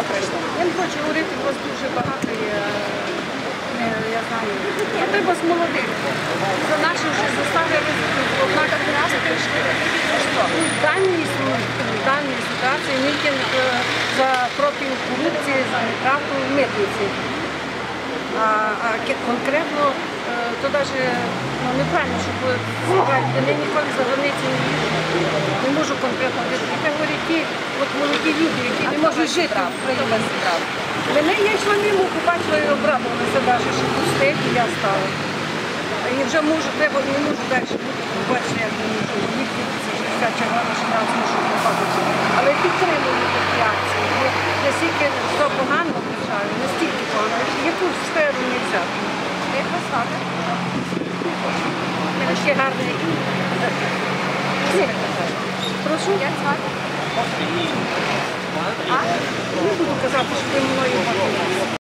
що прийшли? Я не хочу говорити, у вас дуже багато є, е, я знаю. А треба з молодих. За наші вже заставили однак раз прийшли. В даній, су- ситуації мітинг е, за проти корупції, за неправду в митниці. А, а конкретно е, то навіть ну, неправильно, щоб сказати, я ніколи за границі не їжджу. Не можу конкретно говорити. Я говорю ті от молоді люди, які не можуть жити в Україні. Мене я йшла мимо, побачила і обрадувалася навіть, що тут стоять, і я стала. І вже можу, треба, не можу далі бути, побачити, як не можу. Їхати, це ж вся червона, що я змушу побачити. Але підтримую такі акції. Бо Настільки все погано вважаю, настільки погано. Яку сферу не взяти? Як вас звати? Мене ще гарне ім'я. Прошу. Як звати? Ah, Kasapos ko yung mga yung